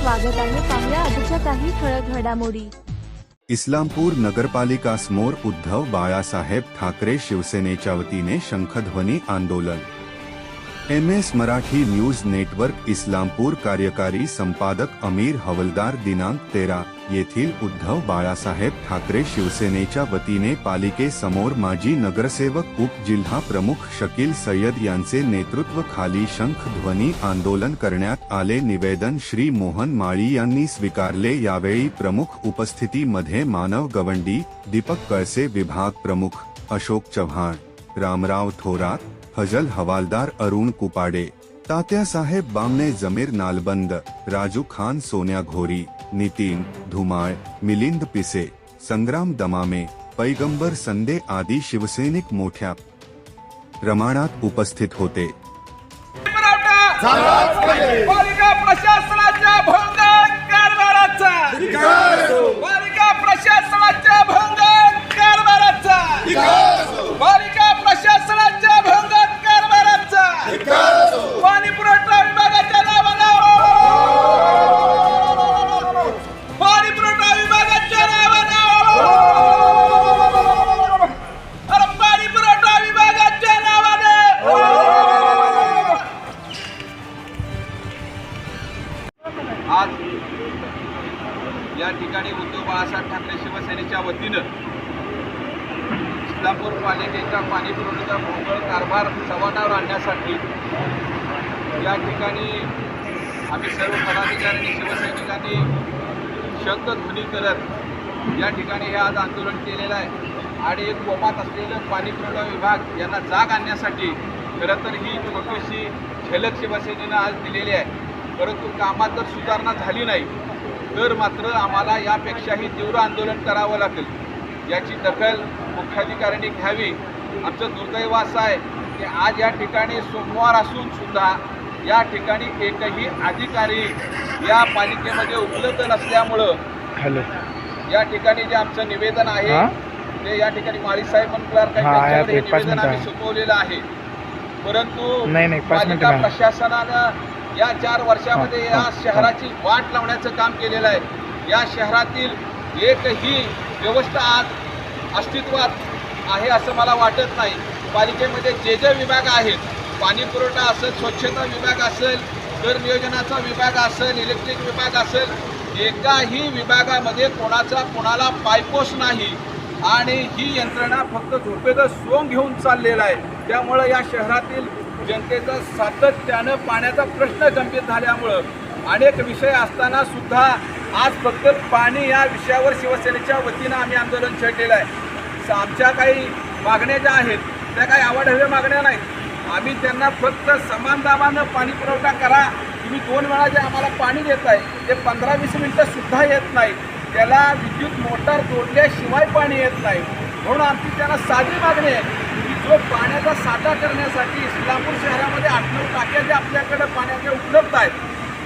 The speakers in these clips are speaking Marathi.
स्वागत आहे. पाहुया आजच्या काही ठळक घडामोडी. इस्लामपूर नगरपालिका समोर उद्धव बाळासाहेब ठाकरे शिवसेनेच्या वतीने शंखध्वनी आंदोलन. M S Marathi news network Islampur कार्यकारी संपादक अमीर हवलदार दिनांक तेरा. येथील उद्धव बाळासाहेब ठाकरे शिवसेनेच्या वतीने पालिकेसमोर माजी नगरसेवक उप जिल्हा प्रमुख शकील सय्यद यांचे नेतृत्व खाली शंखध्वनी आंदोलन करण्यात आले. निवेदन श्री मोहन माळी यांनी स्वीकारले. यावेळी प्रमुख उपस्थितीमध्ये मानव गवंडी दीपक कळसे विभाग प्रमुख अशोक चव्हाण रामराव थोरात फजल हवालदार अरुण कुपाडे तात्यासाहेब बामणे जमीर नालबंद राजू खान सोनिया घोरी नितिन धुमाळ मिलिंद पिसे संग्राम दमामे पैगंबर संदे आदि शिवसैनिक मोठ्या प्रमाणात उपस्थित होते. आज या ठिकाणी उद्धव बाळासाहेब ठाकरे शिवसेनेच्या वतीनं इस्लामपूर पालिकेच्या पाणी पुरवठ्याचा भोंगळ कारभार चव्हाणावर आणण्यासाठी या ठिकाणी आम्ही सर्व पदाधिकाऱ्यांनी शिवसैनिकांनी शंखध्वनी करत या ठिकाणी हे आज आंदोलन केलेलं आहे. आणि एक कोमात असलेलं पाणी पुरवठा विभाग यांना जाग आणण्यासाठी खरं तर ही छोटीशी झलक शिवसेनेनं आज दिलेली आहे. परंतु कामात जर सुधारणा झाली नाही तर मात्र आम्हाला यापेक्षाही तीव्र आंदोलन करावं लागेल याची दखल मुख्याधिकाऱ्यांनी घ्यावी आमचं दुर्दैव असं आहे की आज या ठिकाणी सोमवार असून सुद्धा या ठिकाणी एकही अधिकारी या पालिकेमध्ये उपलब्ध नसल्यामुळं हॅलो या ठिकाणी जे आमचं निवेदन आहे? ते या ठिकाणी माळी साहेब क्लार्क आहे आहे त्यांच्याकडे आपले. पाच निवेदन आम्ही. सोपवलेलं आहे परंतु पालिका. प्रशासनानं या चार वर्षामध्ये या शहराची वाट लावण्याचं काम केलेलं आहे. या शहरातील एकही व्यवस्था आज अस्तित्वात आहे असं मला वाटत नाही. पालिकेमध्ये जे जे विभाग आहेत पाणी पुरवठा असेल स्वच्छता विभाग असेल कर नियोजनाचा विभाग असेल इलेक्ट्रिक विभाग असेल एकाही विभागामध्ये कोणाचा कोणाला पायपोस नाही. आणि ही यंत्रणा फक्त झोपेचं सोंग घेऊन चाललेला आहे. त्यामुळं या शहरातील जनतेचा सातत्यानं पाण्याचा प्रश्न गंभीर झाल्यामुळं अनेक विषय असताना सुद्धा आज फक्त पाणी या विषयावर शिवसेनेच्या वतीनं आम्ही आंदोलन छेडलेलं आहे. आमच्या काही मागण्या ज्या आहेत त्या काही आवडहव्या मागण्या नाहीत. आम्ही त्यांना फक्त समान दाबानं पाणी पुरवठा करा. तुम्ही दोन वेळा जे आम्हाला पाणी देत आहे ते पंधरा वीस मिनटं सुद्धा येत नाही. त्याला विद्युत मोटार जोडल्याशिवाय पाणी येत नाही. म्हणून आमची त्यांना साधी मागणी आहे. की जो पाण्याचा साठा करण्यासाठी इस्लामपूर शहरामध्ये आठ नऊ टाक्या ज्या आपल्याकडे पाण्याच्या उपलब्ध आहेत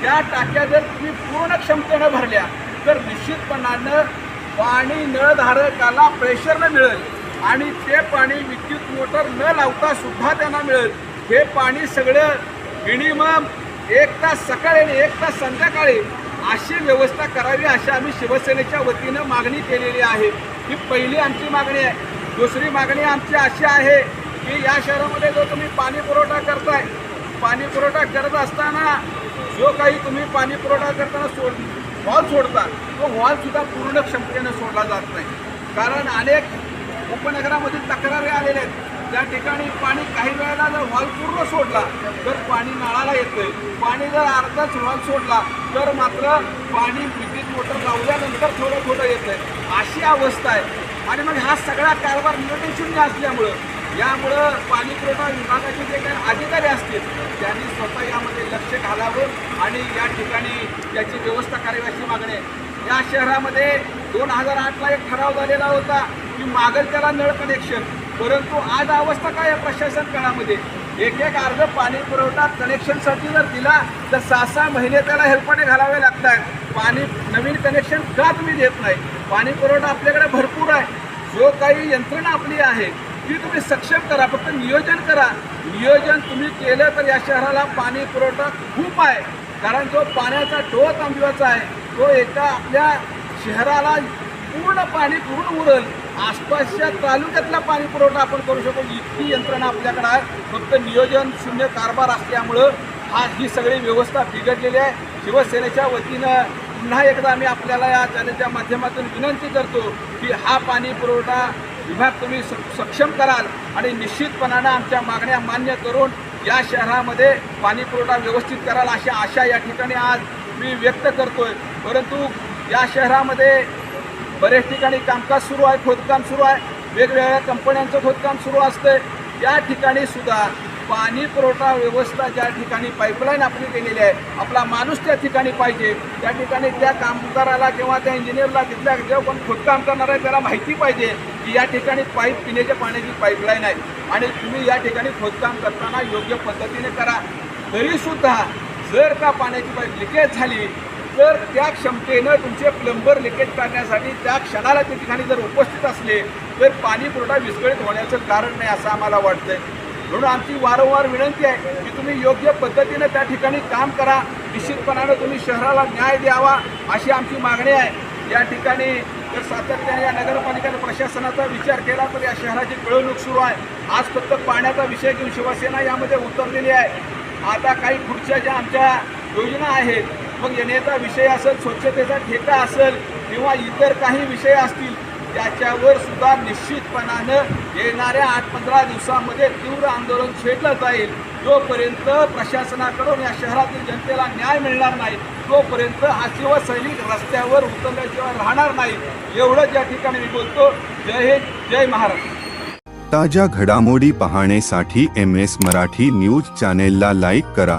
त्या टाक्या जर तुम्ही पूर्ण क्षमतेनं भरल्या तर निश्चितपणानं पाणी नळधारकाला प्रेशरनं मिळेल आणि ते पाणी विद्युत मोटर न लावता सुद्धा त्यांना मिळेल. हे पाणी सगळं मिनिमम एक तास सकाळी आणि एक तास संध्याकाळी अशी व्यवस्था करावी अशी आम्ही शिवसेनेच्या वतीनं मागणी केलेली आहे. ही पहिली आमची मागणी आहे. दुसरी मागणी आमची अशी आहे की या शहरामध्ये जो तुम्ही पाणी पुरवठा करताय पाणी पुरवठा करत असताना जो काही तुम्ही पाणी पुरवठा करताना सोड हॉल सोडता तो हॉलसुद्धा पूर्ण क्षमतेने सोडला जात नाही. कारण अनेक उपनगरामधील तक्रारी आलेल्या आहेत. त्या ठिकाणी पाणी काही वेळेला जर हॉल पूर्ण सोडला तर पाणी नळाला येतंय. पाणी जर अर्धाच हॉल सोडला तर मात्र पाणी विद्युत मोटर लावल्यानंतर थोडं थोडं येतंय. अशी अवस्था आहे. आणि मग हा सगळा कारभार नियोजन असल्यामुळं यामुळं पाणी पुरवठा विभागाचे जे काही अधिकारी असतील त्यांनी स्वतः यामध्ये लक्ष घालावं आणि या ठिकाणी याची व्यवस्था करावी अशी मागणी आहे. या शहरामध्ये दोन हजार आठला एक ठराव झालेला होता की मागल त्याला नळ कनेक्शन परंतु आज अवस्था काय आहे प्रशासन काळामध्ये? एक एक अर्ज पाणी पुरवठा कनेक्शनसाठी जर दिला तर सहा सहा महिने त्याला हेल्पणे घालावे लागतात. पाणी नवीन कनेक्शन का तुम्ही देत नाही. पाणी पुरवठा आपल्याकडे भरपूर आहे. जो काही यंत्रणा आपली आहे ती तुम्ही सक्षम करा. फक्त नियोजन करा. नियोजन तुम्ही केलं तर या शहराला पाणी पुरवठा खूप आहे. कारण जो पाण्याचा डोह तांबिवाचा आहे तो एका आपल्या शहराला पूर्ण पाणी पूर्ण उरल आसपासच्या तालुक्यातला पाणी पुरवठा आपण करू शकतो. इतकी यंत्रणा आपल्याकडे आहे. फक्त नियोजन शून्य कारभार असल्यामुळं हा ही सगळी व्यवस्था बिघडलेली आहे. शिवसेनेच्या वतीनं पुन्हा एकदा आम्ही आपल्याला या चॅनलच्या माध्यमातून विनंती करतो की हा पाणी पुरवठा विभाग तुम्ही स- सक्षम कराल आणि निश्चितपणानं आमच्या मागण्या मान्य करून या शहरामध्ये पाणी पुरवठा व्यवस्थित कराल अशा आशा या ठिकाणी आज मी व्यक्त करतोय. परंतु या शहरामध्ये बऱ्याच ठिकाणी कामकाज सुरू आहे खोदकाम सुरू आहे. वेगवेगळ्या कंपन्यांचं खोदकाम सुरू असतं त्या ठिकाणी सुद्धा पाणी पुरवठा व्यवस्था ज्या ठिकाणी पाईपलाईन आपली केलेली आहे आपला माणूस त्या ठिकाणी पाहिजे. त्या ठिकाणी त्या कामगाराला किंवा त्या इंजिनियरला तिथल्या जेव्हा कोण खोदकाम करणार आहे त्याला माहिती पाहिजे की या ठिकाणी पाईप पिण्याच्या पाण्याची पाईपलाईन आहे. आणि तुम्ही या ठिकाणी खोदकाम करताना योग्य पद्धतीने करा. तरीसुद्धा जर का पाण्याची पाईप लिकेज झाली तर त्या क्षमतेनं तुमचे प्लंबर लिकेज काढण्यासाठी त्या क्षणाला त्या ठिकाणी जर उपस्थित असले तर पाणी पुरवठा विस्कळीत होण्याचं कारण नाही असं आम्हाला वाटतंय. म्हणून आमची वारंवार विनंती आहे की तुम्ही योग्य पद्धतीनं त्या ठिकाणी काम करा. निश्चितपणानं तुम्ही शहराला न्याय द्यावा अशी आमची मागणी आहे. या ठिकाणी जर सातत्याने या नगरपालिका प्रशासनाचा विचार केला तर या शहराची पिळवणूक सुरू आहे. आज फक्त पाण्याचा विषय घेऊन शिवसेना यामध्ये उतरलेली आहे. आता काही पुढच्या ज्या आमच्या योजना आहेत मग येण्याचा विषय असेल स्वच्छतेचा ठेका असेल किंवा इतर काही विषय असतील त्याच्यावर सुद्धा निश्चितपणानं येणाऱ्या आठ पंधरा दिवसामध्ये तीव्र आंदोलन छेडलं जाईल. जोपर्यंत प्रशासनाकडून या शहरातील जनतेला न्याय मिळणार नाही तोपर्यंत हा शिवसैनिक रस्त्यावर उतरल्याशिवाय राहणार नाही. एवढं या ठिकाणी मी बोलतो. जय हिंद जय महाराष्ट्र. ताज्या घडामोडी पाहण्यासाठी एम एस मराठी न्यूज चॅनेलला लाईक करा.